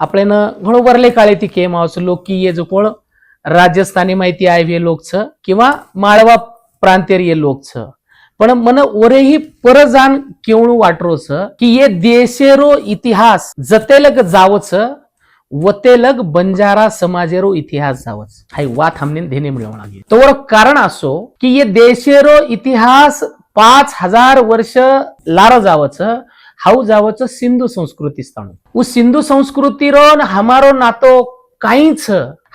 आपल्यानं घणो वरले काळे ती केम मावचं लोक की ये जो कोण राजस्थानी माहिती आहे हे लोकच किंवा माळवा प्रांतीय ये लोकच. पण मन ओरेही परजान केवणू वाटरोच की ये देशेरो इतिहास जतेलग जावच वतेलग बंजारा समाजेरो इतिहास जावच. हाय वात हमने धेने मिळवणार लागेल. तोवर कारण असो की ये देशेरो इतिहास पाच हजार वर्ष लार जावच हाऊ जावच सिंधू संस्कृती स्थान. उ सिंधू संस्कृति रो हमारो नातो काहीच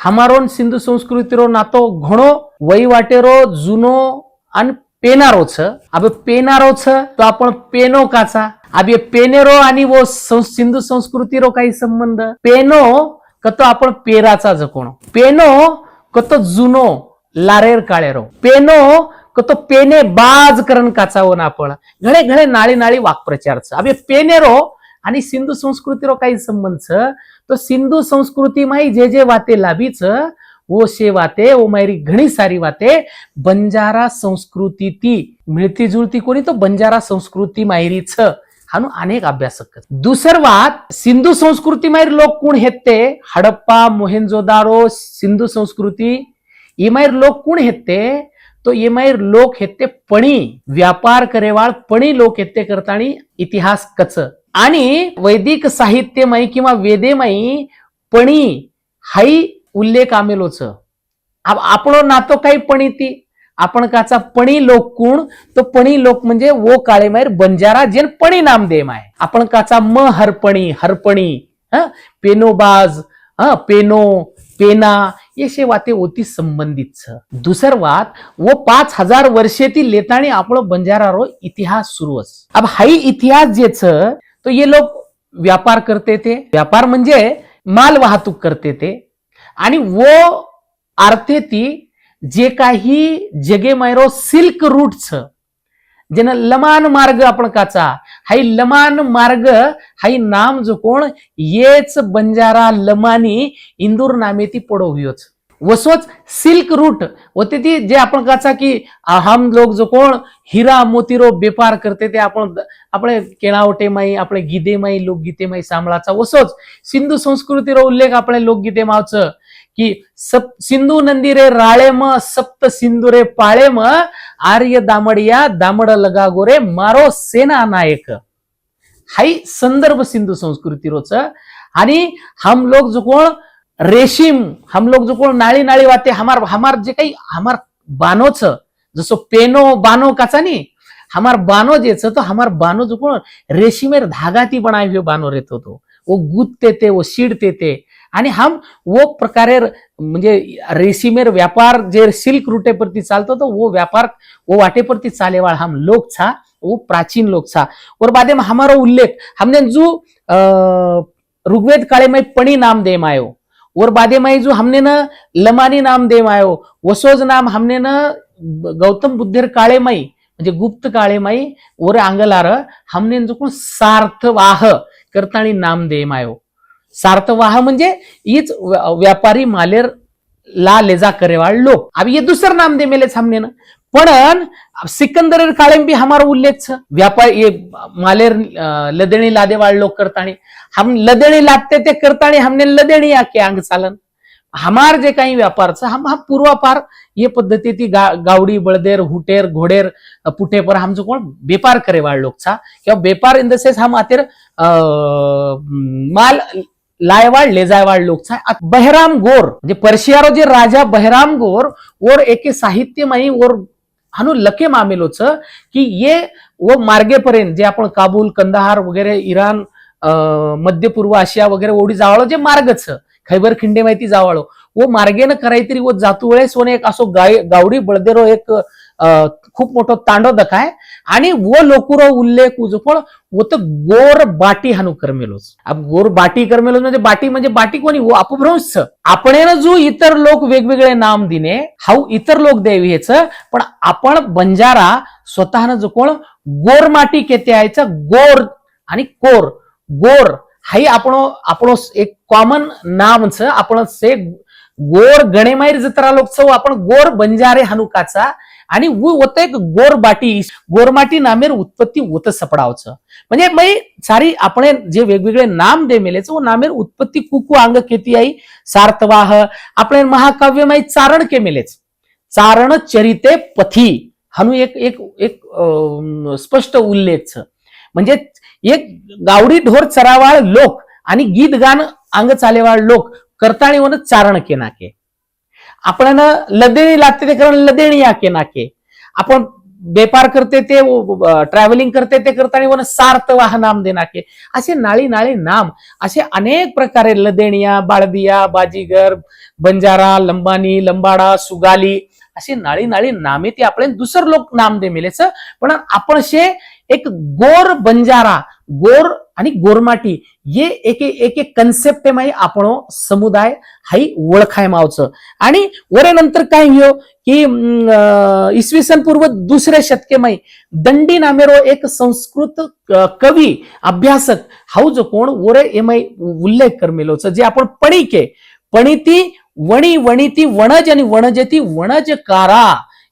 हमारो सिंधु संस्कृति रो नातो घणो वहीवाटेरो जुनो आणि पेनारो छ अब पेनारो छ तो आपण पेनो काचा. अब ये पेनेरो आणि वो सं- संस्कृति रो काही संबंध. पेनो कतो आपण पेराचा जकोण. पेनो कतो जुनो लारेर काळेरो. पेनो कतो पेने बाज करण काचावून आपण. घणे घणे नाळी नाळी वाक्प्रचारच. अबे पेनेरो आणि सिंधू संस्कृतीरो काही संबंध छ तो सिंधू संस्कृती माई जे जे वाते लाभीच ओ शे वाते ओ मायरी घणी सारी वाते. बंजारा संस्कृती ती मिळती जुळती कोणी? तो बंजारा संस्कृती मायरीच. हानू अनेक अभ्यासक दुसर वात सिंधू संस्कृती मायर लोक कोण हेते हडप्पा मोहेंजोदारो सिंधू संस्कृती. इमायर मायर लोक कोण हेत ते ई मायर लोक हेते पणी व्यापार करेवाळ पणी लोक हेते करतानी इतिहास कच. आणि वैदिक साहित्यमयी किंवा वेदेमयी पणी हाई उल्लेख आमेलोच. आप- नातो काही पणी ती. आपण काचा पणी लोक कुण तो पणी लोक म्हणजे वो काळे मायर बंजारा जेन पणी नाम देम आहे आपण काचा म हरपणी हरपणी पेनोबाज पेनो पेना येशे वाते ओती संबंधित छ. दुसर वात वो पाच हजार वर्षे ती लेताणी आपलो बंजारा रो इतिहास सुरू अस. अब हाई इतिहास जे छ तो ये लोक व्यापार करते ते व्यापार म्हणजे माल वाहतूक करते ते आणि वो आरते ती जे काही जगे मायरो सिल्क रूट छ जेन लमान मार्ग आपण काचा हाई लमान मार्ग हाई नाम जो कोण येच बंजारा लमानी इंदूर नामे ती पडो हुयोच वसोच सिल्क रूट होते ती जे आपण काचा की हम लोग जो कोण हिरा मोतीरो बेपार करते ते आपण आपले केणावटे माई आपले गीदे माई लोकगीते माई सांबळाचा वसोच सिंधू संस्कृतीरो उल्लेख आपल्या लोकगीते मावचं की सप सिंधू नंदिरे राळेम सप्त सिंधुरे पाळेम आर्य दामडिया दामड लगागो रे मारो सेना नायक. हाई संदर्भ सिंधू संस्कृतीरोच आणि हम लोग जो कोण रेशीम हम लोग जो कोण नाळी नाळी वाते हमार हमार जे काही हमार बानोच जसं पेनो बानो काचा नी हमार बानो जे छ तो हमार बानो जो कोण रेशीमेर धागा ती बानो रेत तो वो गुदते ते वो शिडते ते आणि हम वो प्रकारे म्हणजे रेशीमेर व्यापार जे सिल्क रूटे परती चालतो तो वो व्यापार वो वाटे परती चालेवाळ हम लोक छा वो प्राचीन लोक छा और बादे में हमारो उल्लेख हमने जो ऋग्वेद काळे में पणी नाम दे मायो और बादे में जो हमने न लमानी नाम दे मायो वसोज नाम हमने न गौतम बुद्धेर काळे माई म्हणजे गुप्त काळे माई और आंगलार हमने जो कोण सार्थवाह करताणी नाम दे मायो. सार्थवाह म्हणजे हीच व्यापारी मालेर ला लेजा करेवाळ लोक. अब ये दुसरं नाम दे मेलेच हमने न पण सिकंदर काळेम बी हमारा उल्लेख छ व्यापार ये मालेर लदेणी लादेवाळ लोक करतानी हम लदेणी लादते ते करतानी हमने लदेणी के अंग चालन. हमार जे काही व्यापारचं हम हा पूर्वापार ये पद्धती ती गा, गावडी बळदेर हुटेर घोडेर अ, पुठेपर आमचं कोण? बेपार करेवाळ लोकचा. किंवा बेपार इन द सेन्स हा मातेर अं, माल लायवाड लेजायवाड लोकचा बहराम गोर म्हणजे पर्शियारो जे राजा बहराम गोर और एके साहित्यमयी और हानू लके मामेलोच की ये व मार्गेपर्यंत जे आपण काबूल कंदाहार वगैरे इराण अं, मध्य पूर्व आशिया वगैरे ओढी जावाळो जे मार्गच खैबर खिंडे माहिती जावाळो व मार्गेनं करायतरी व जातू वेळेस एक असो गाय गावडी बळदेरो एक खूप मोठो तांडो दखाय आणि वो लोकुरो उल्लेख उजफळ पण वो तर गोर बाटी हानू करमेलोच. अब गोर बाटी करमेलोज म्हणजे बाटी म्हणजे बाटी कोणी? वो अपभ्रंश. आपण जो इतर लोक वेगवेगळे नाम दिने हाऊ इतर लोक देवी ह्याच पण आपण बंजारा स्वतःनं जो कोण? गोर माटी केते यायचं गोर आणि कोर. गोर हाही आपण आपण एक कॉमन नामच आपण से गोर गणेमाईर जत्रा लोक आपण गोर बंजारे हनुकाचा आणि होत एक गोर बाटी. गोरमाटी नामेर उत्पत्ती होत सपडावचं. म्हणजे मै सारी आपण जे वेगवेगळे नाम दे मेलेच वो नामेर उत्पत्ती कुकू अंग केती आई सार्थवाह आपण महाकाव्य माई चारण के मेलेच चारण चरिते पथी. हनु एक एक एक अं, स्पष्ट उल्लेख म्हणजे एक गावडी ढोर चरावाळ लोक आणि गीत गान अंग चालेवाळ लोक करताणी वन चारण के नाके. आपण लदेणी लागते ते कारण लदेणी याके नाके. आपण बेपार करते ते ट्रॅव्हलिंग करते ते करताना वन सार्थ वाह नाम दे नाके. असे नाळी नाळे नाम असे अनेक प्रकारे लदेणिया बाळदिया बाजीगर बंजारा लंबानी लंबाडा सुगाली अशी नाळी नाळी नामे ती आपले दुसरं लोक नाम दे मिलेच. पण आपण शे एक गोर बंजारा गोर आणि गोरमाटी ये एक एक कन्सेप्ट माई आपण समुदाय हाई ओळखाय मावचं. आणि वरे नंतर काय हो की अं, इसवी सन पूर्व दुसऱ्या शतके माई दंडी नामेरो एक संस्कृत कवी अभ्यासक हाऊ जो कोण वरे एमाई उल्लेख करमेलोच जे आपण पणिके. पणिती वणी वणिती वणज आणि वणजती वणजकारा.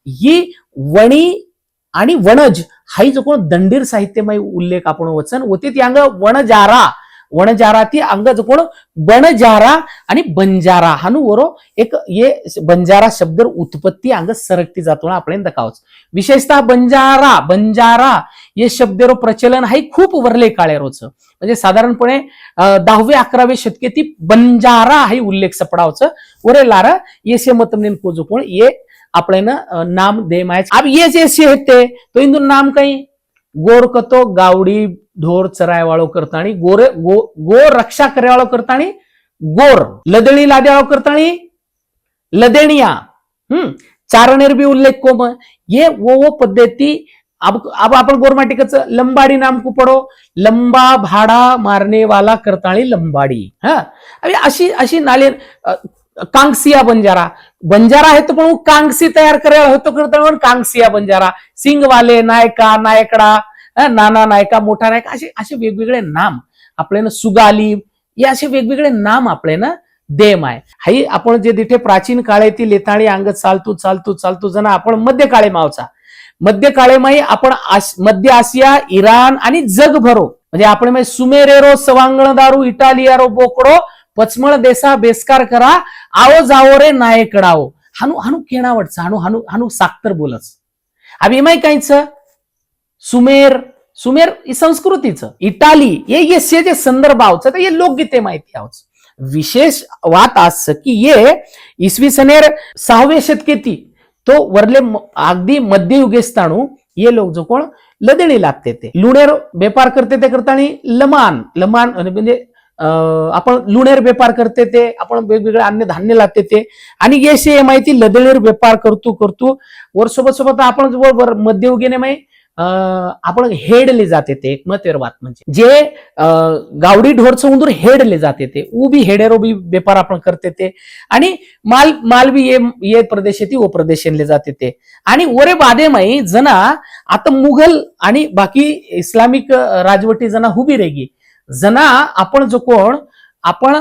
ही वणी आणि वणज हाई जो कोण दंडीर साहित्यमय उल्लेख आपण वचन होते ती अंग वणजारा. वणजारा ती अंग जो कोण बनजारा आणि बंजारा. हानू वरो एक ये बंजारा शब्द उत्पत्ती अंग सरकती जातो ना आपण दकावच विशेषतः बंजारा बंजारा. ये शब्देरो प्रचलन हाही खूप वरले काळेरोच म्हणजे साधारणपणे दहावे अकरावे शतके ती बंजारा हाही उल्लेख सपडावचं. वरे लारा येसे मतमनेन कोजो कोण ये आपल्यानं ना नाम दे मायच. अब ये जेसे होते तो इंदू नाम काही गोर कतो गावडी ढोर चरायवाळो करताणी गोरे गो गोर रक्षा करावाळो करताणी गोर लदणी लाद्यावाळो करताणी लदेणिया हम्म चारणेर भी उल्लेख कोम. ये वो वो पद्धती अब अब आपण गोरमाटिकच लंबाडी नाम को पडो. लंबा भाडा मारने वाला करताळी लंबाडी. हा? अरे अशी अशी नाले कांगसिया बंजारा. बंजारा आहे तो पण कांगसी तयार करायला होतो करता कांगसिया बंजारा. सिंगवाले नायका नायकडा नाना नायका मोठा नायका असे असे वेगवेगळे नाम. आपल्याला सुगाली हे असे वेगवेगळे नाम आपल्याला देम आहे. हाई आपण जे तिथे प्राचीन काळे ती लेताळी अंग चालतो चालतो चालतो जण आपण मध्य काळे मावचा. मध्य काळेमाही आपण आस- मध्य आशिया इराण आणि जगभरो म्हणजे आपण सुमेरेरो सवांगण दारू इटालियारो बोकडो पचमळ देसा बेस्कार करा आओ जाओ रे नायकडाओ हानू हानू केणावटच हानू हानू हानू साक्तर बोलच. आम्ही माही काहीच? सुमेर सुमेर ही संस्कृतीचं. इटाली ये ये जे संदर्भावचं तर हे लोकगीते माहिती आहोत विशेष वात असं की ये इसवी सनेर सहावे शतकेती तो वरले अगदी अगदी मध्ययुगेस्ताणू ये लोक जो कोण लदेणी लागते ते. लुणेर व्यापार करते ते करताना लमान लमान म्हणजे अं, आपण लुणेर व्यापार करते ते आपण वेगवेगळे अन्य धान्य लागते ते. आणि ये माहिती लदेणेर व्यापार करतो करतो. वर सोबत सोबत आपण वर- मध्ययुगीने माहिती आपण हेडले जाते ते एक महत्वाची बात म्हणजे. जे अं, गावडी ढोरचं उंदूर हेडले जाते ते उभी हेडेर उभी व्यापार आपण करते ते आणि माल मालवी ये ये प्रदेश येते ओ प्रदेश येणले जाते ते आणि वरे बादेमाई जना आता मुघल आणि बाकी इस्लामिक राजवटी जना हुबी रेगी. जना आपण जो कोण आपण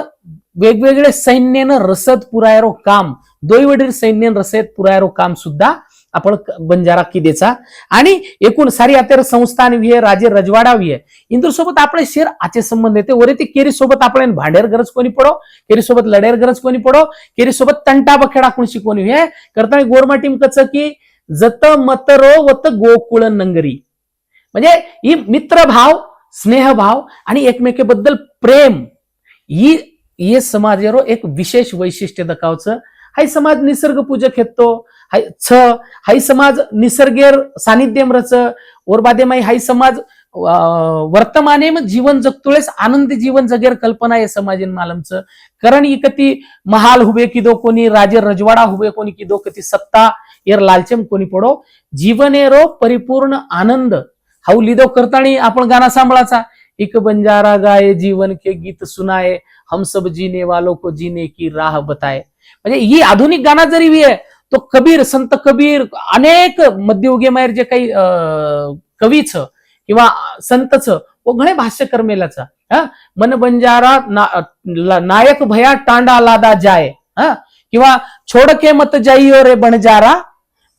वेगवेगळे सैन्यनं रसद पुरायरो काम दोईवडील सैन्यन रसद पुरायरो काम सुद्धा आपण बंजारा किदेचा. आणि एकूण सारी आता संस्थान विये राजे रजवाडा विये इंदूर सोबत आपले शेर आचे संबंध येते. वरे ते केरी सोबत आपण भांडेर गरज कोणी पडो? केरी सोबत लढेर गरज कोणी पडो? केरी सोबत तंटा बखेडा कोणशी कोणी हे? करताना गोरमा टीम कच की जत मतरो वत गोकुळ नंगरी. म्हणजे ही मित्रभाव स्नेहभाव आणि एकमेकेबद्दल प्रेम ही हे समाजारो एक विशेष वैशिष्ट्य दकावचं हाय समाज निसर्ग पूजक येतो. हाय छ. हाई समाज निसर्गेर सानिध्यम रच ओरबादेमाई हाई समाज अं, वर्तमाने जीवन जगतोळेस आनंद जीवन जगेर कल्पना आहे समाजीन मालमचं. कारण इकती महाल हुबे किदो कोणी राजे रजवाडा हुबे कोणी किदो कती सत्ता येर लालचम कोणी पडो. जीवनेरो परिपूर्ण आनंद. हाऊ लिदो करतानी आपण गाणं सांभाळाचा. एक बंजारा गाये जीवन के गीत सुनाये. हम सब जीने वालों को जीने की राह बताये. म्हणजे ही आधुनिक गाणं जरी बी आहे तो कबीर संत कबीर अनेक मध्ययुगे माहेर जे काही अं, कवीच किंवा संतच वो घणे भाष्य करमेलाचा हा? मन बंजारा ना- नायक भया टांडा लादा जाय. हा? किंवा छोड के मत जाइयो रे बंजारा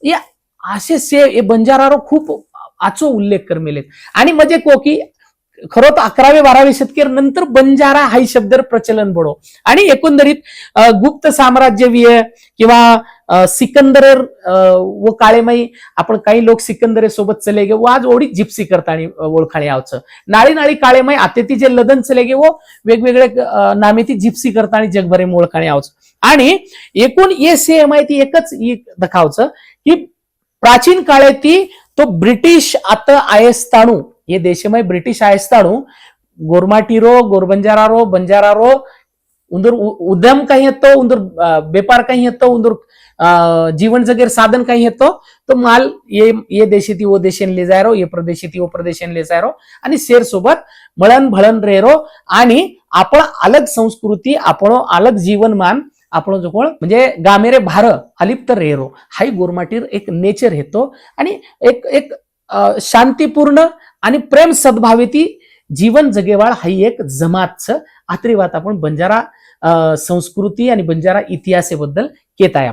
या असे से हे बंजारारो खूप आचो उल्लेख करमेलेत आणि म्हणजे को की खरं तर अकरावे बारावे शतके नंतर बंजारा हा शब्द प्रचलन बडो. आणि एकंदरीत गुप्त साम्राज्यवीय किंवा सिकंदर व काळेमाई आपण काही लोक सिकंदरे सोबत चले गे व आज ओढी जिप्सी करतानी ओळखाणे आवचं. नाळी नाळी काळेमाई आतेती जे लदन चले गे व वेगवेगळे नामेती नामे ती जिप्सी करतानी जगभरे ओळखाणे यावचं आणि एकूण ये से ती एकच दखावचं की प्राचीन काळे ती तो ब्रिटिश आता आयस्ताणू हे देशमय ब्रिटिश आयस्ताणू गोरमाटीरो गोरबंजारारो बंजारारो उंदर उ- उद्यम काही येतो उंदर व्यापार काही येतो उंदर जीवन जगेर साधन काही येतो तो? माल ये ये देशाती ओ देशेन ले जायरो ये प्रदेशाती ओ प्रदेशेन ले जायरो आणि शेर सोबत मळण भळण रेरो आणि आपण अलग संस्कृती आपण अलग जीवनमान आपण जो म्हणजे गामेरे भार अलिप्त रेरो हाई गोरमाटीर एक नेचर येतो आणि एक एक शांतीपूर्ण आणि प्रेम सद्भावेती जीवन जगेवाळ हाई एक जमातचं. आत्रीवात आपण बंजारा संस्कृती आणि बंजारा इतिहासाबद्दल केत आहे